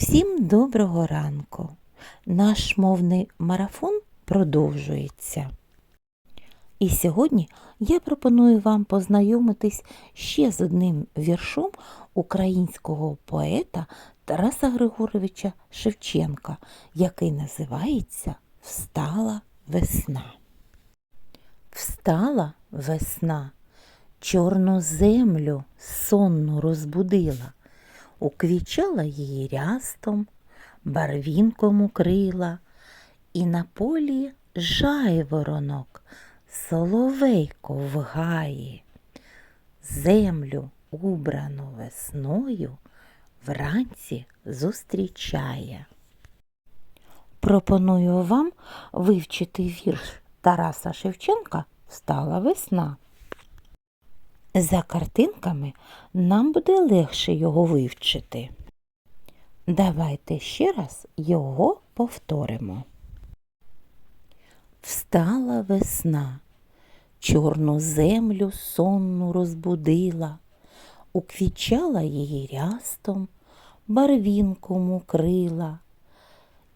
Всім доброго ранку. Наш мовний марафон продовжується. І сьогодні я пропоную вам познайомитись ще з одним віршом українського поета Тараса Григоровича Шевченка, який називається Встала весна. Встала весна, чорну землю сонну розбудила, уквічала її рястом, барвінком укрила, і на полі жайворонок, соловейко в гаї, землю, убрану весною, вранці зустрічає. Пропоную вам вивчити вірш Тараса Шевченка Встала весна. За картинками нам буде легше його вивчити. Давайте ще раз його повторимо. Встала весна, чорну землю сонну розбудила, уквічала її рястом, барвінком укрила,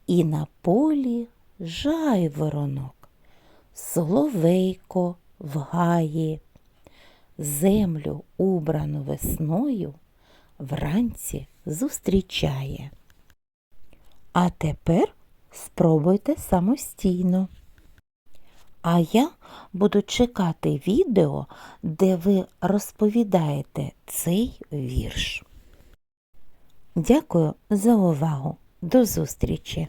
і на полі жайворонок, соловейко в гаї, землю, убрану весною, вранці зустрічає. А тепер спробуйте самостійно. А я буду чекати відео, де ви розповідаєте цей вірш. Дякую за увагу. До зустрічі!